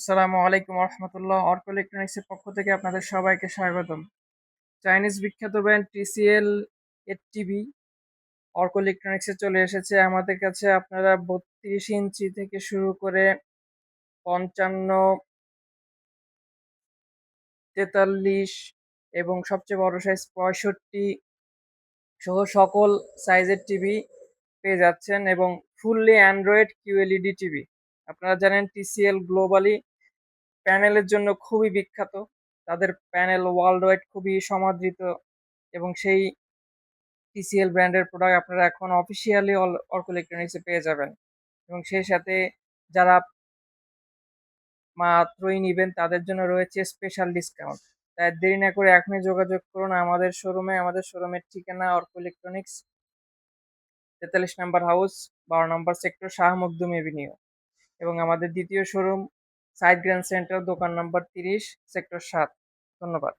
আসসালামু আলাইকুম রহমতুল্লাহ অর্ক ইলেকট্রনিক্সের পক্ষ থেকে আপনাদের সবাইকে স্বাগতম। চাইনিজ বিখ্যাত ব্র্যান্ড টিসিএল এর টিভি অর্ক ইলেকট্রনিক্সে চলে এসেছে। আমাদের কাছে আপনারা বত্রিশ ইঞ্চি থেকে শুরু করে পঞ্চান্ন, তেতাল্লিশ এবং সবচেয়ে বড় সাইজ পঁয়ষট্টি সহ সকল সাইজের টিভি পেয়ে যাচ্ছেন এবং ফুললি অ্যান্ড্রয়েড কিউএলইডি টিভি। আপনারা জানেন টিসিএল গ্লোবালি প্যানেলের জন্য খুবই বিখ্যাত। তাদের প্যানেল ওয়ার্ল্ড ওয়াইড খুবই সমাদৃত এবং সেই টিসিএল ব্র্যান্ডের প্রোডাক্ট আপনারা এখন অফিসিয়ালি অর্ক ইলেকট্রনিক্সে পেয়ে যাবেন। এবং সেই সাথে যারা মাত্রই নেবেন, তাদের জন্য রয়েছে স্পেশাল ডিসকাউন্ট তাই দেরি না করে এখনই যোগাযোগ করুন আমাদের শোরুমে আমাদের শোরুমের ঠিকানা অর্ক ইলেকট্রনিক্স তেতাল্লিশ নাম্বার হাউস বারো নম্বর সেক্টর শাহ মখদুম এভিনিউ এবং আমাদের দ্বিতীয় শোরুম সাইড গ্র্যান্ড সেন্টার দোকান নাম্বার তিরিশ সেক্টর সাত। ধন্যবাদ।